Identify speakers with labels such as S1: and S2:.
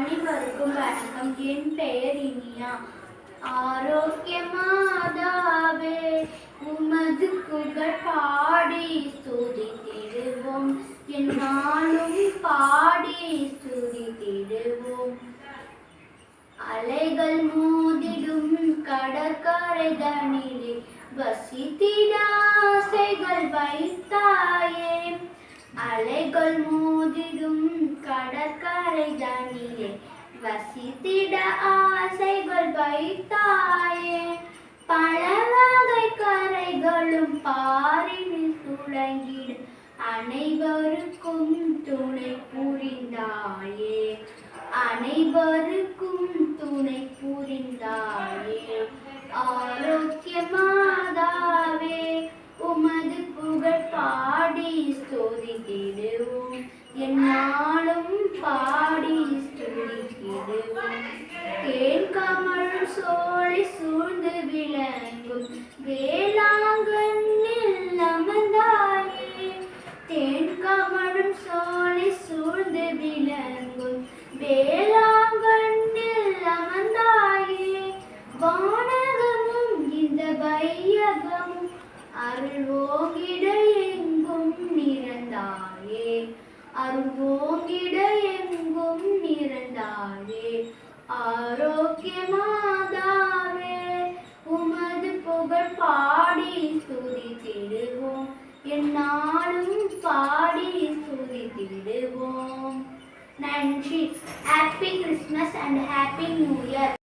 S1: அனைவருக்கும் வணக்கம் என் பெயர் இனியா. ஆரோக்கியமாதாவே உமது புகழ் பாடி துதித்திடுவோம். என் நானும் பாடி ஸ்துதித்திடுவோம் அலைகள் மோதிடும் கடற்கரை தனிலே வசித்திடாசைகள் வைத்தாயே. அலைகள் மோதிடும் கடற்கரை தனி வசித்திட ஆசைகள் வைத்தாயே பல வகை கரைகளும் பாரினில் துளங்கிடு. அனைவருக்கும் துணை புரிந்தாயே அனைவருக்கும் துணை புரிந்தாயே. ஆரோக்கிய மாதாவே உமது புகழ் பாடி ஸ்தோதித்திடுவோம். என்னாலும் பா கமழும் சோலை சூழ்ந்து விளங்கும். வேளாங்கண்ணில் அமர்ந்தாயே. தேன் கமழும் சோலை சூழ்ந்து விளங்கும். வேளாங்கண்ணில் அமர்ந்தாயே. வானகமும் இந்த வையகமும் அருள்வோங்கிட எங்கும் நிறந்தாயே அருள்வோங்கிட எங்கும் நிறந்தாயே ஆரோக்கிய மாதாவே உமது புகழ் பாடி ஸ்துதித்திடுவோம் என்னாலும் பாடி ஸ்துதித்திடுவோம் நன்றி. Happy Christmas and happy new year